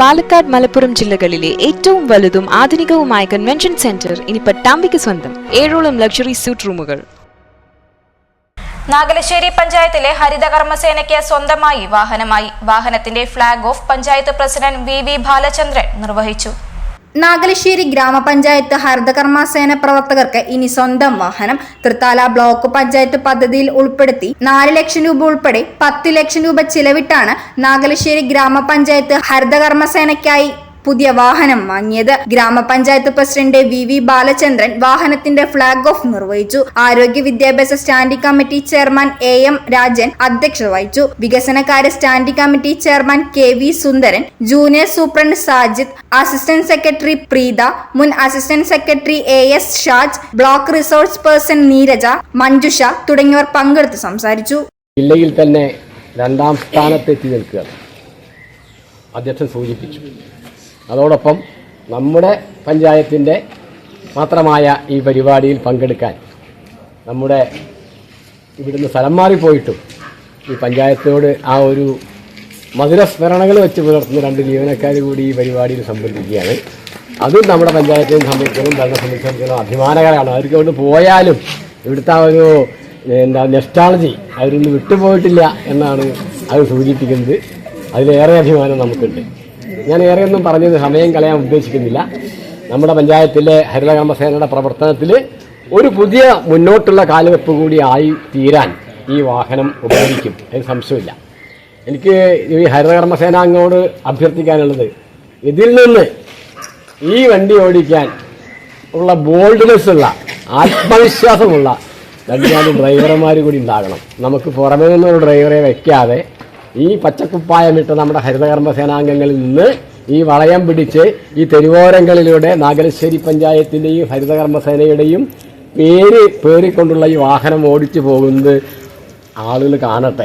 പാലക്കാട് മലപ്പുറം ജില്ലകളിലെ ഏറ്റവും വലുതും ആധുനികവുമായ കൺവെൻഷൻ സെന്റർ ഇനി പട്ടാമ്പിക്ക് സ്വന്തം. ഏഴോളം ലക്ഷറി സ്യൂട്ട് റൂമുകൾ നാഗലശ്ശേരി പഞ്ചായത്തിലെ ഹരിതകർമ്മസേനയ്ക്ക് സ്വന്തമായി വാഹനമായി. വാഹനത്തിന്റെ flag off panchayat president V V Balachandran നിർവഹിച്ചു. നാഗലശ്ശേരി ഗ്രാമപഞ്ചായത്ത് ഹരിതകർമ്മസേന പ്രവർത്തകർക്ക് ഇനി സ്വന്തം വാഹനം തൃത്താല ബ്ലോക്ക് പഞ്ചായത്ത് പദ്ധതിയിൽ ഉൾപ്പെടുത്തി നാല് ലക്ഷം രൂപ ഉൾപ്പെടെ പത്ത് ലക്ഷം രൂപ ചിലവിട്ടാണ് നാഗലശ്ശേരി ഗ്രാമപഞ്ചായത്ത് ഹരിതകർമ്മസേനയ്ക്കായി പുതിയ വാഹനം വാങ്ങിയത്. ഗ്രാമപഞ്ചായത്ത് പ്രസിഡന്റ് വി വി ബാലചന്ദ്രൻ വാഹനത്തിന്റെ ഫ്ളാഗ് ഓഫ് നിർവഹിച്ചു. ആരോഗ്യ വിദ്യാഭ്യാസ standing committee chairman A M Rajan അധ്യക്ഷത വഹിച്ചു. വികസനകാര്യ standing committee chairman K V Sundaran junior superintendent Sajid assistant secretary Preetha മുൻ assistant secretary A S Shaj block resource person Neeraja Manjusha തുടങ്ങിയവർ പങ്കെടുത്ത് സംസാരിച്ചു. ജില്ലയിൽ തന്നെ രണ്ടാം സ്ഥാനത്തെത്തി നിൽക്കുകയാണ്. അധ്യക്ഷൻ സൂചിപ്പിച്ചു. അതോടൊപ്പം നമ്മുടെ പഞ്ചായത്തിന്റെ മാത്രമായ ഈ പരിപാടിയിൽ പങ്കെടുക്കാൻ നമ്മുടെ ഇവിടുന്ന് സ്ഥലം മാറിപ്പോയിട്ടും ഈ പഞ്ചായത്തോട് ആ ഒരു മധുരസ്മരണകൾ വെച്ച് പുലർത്തുന്ന രണ്ട് ജീവനക്കാർ കൂടി ഈ പരിപാടിയിൽ സംബന്ധിക്കുകയാണ്. അതും നമ്മുടെ പഞ്ചായത്തിനും സംബന്ധിച്ചതും ഭരണ സംബന്ധിച്ചിടത്തോളം അഭിമാനകരമാണ്. അവർക്ക് അവിടെ പോയാലും ഇവിടുത്തെ ആ ഒരു എന്താ നെസ്റ്റാളജി അവരിന്ന് വിട്ടുപോയിട്ടില്ല എന്നാണ് അത് സൂചിപ്പിക്കുന്നത്. അതിലേറെ അഭിമാനം നമുക്കുണ്ട്. ഞാൻ ഏറെയൊന്നും പറഞ്ഞത് സമയം കളയാൻ ഉദ്ദേശിക്കുന്നില്ല. നമ്മുടെ പഞ്ചായത്തിലെ ഹരിതകർമ്മസേനയുടെ പ്രവർത്തനത്തിൽ ഒരു പുതിയ മുന്നോട്ടുള്ള കാലുവെപ്പ് കൂടി ആയി തീരാൻ ഈ വാഹനം ഉപകരിക്കും. അതിന് സംശയമില്ല. എനിക്ക് ഈ ഹരിതകർമ്മസേന അങ്ങോട് അഭ്യർത്ഥിക്കാനുള്ളത് ഇതിൽ നിന്ന് ഈ വണ്ടി ഓടിക്കാൻ ഉള്ള ബോൾഡ്നെസ് ഉള്ള ആത്മവിശ്വാസമുള്ള രണ്ട് ഡ്രൈവർമാർ കൂടി ഉണ്ടാകണം. നമുക്ക് പുറമേ നിന്നൊരു ഡ്രൈവറെ വെക്കാതെ ഈ പച്ചക്കുപ്പായമിട്ട നമ്മുടെ ഹരിതകർമ്മ സേനാംഗങ്ങളിൽ നിന്ന് ഈ വളയം പിടിച്ച് ഈ തെരുവോരങ്ങളിലൂടെ നാഗലശ്ശേരി പഞ്ചായത്തിന്റെയും ഹരിതകർമ്മ സേനയുടെയും പേര് പേറിക്കൊണ്ടുള്ള ഈ വാഹനം ഓടിച്ചു പോകുന്നത് ആളുകൾ കാണട്ടെ.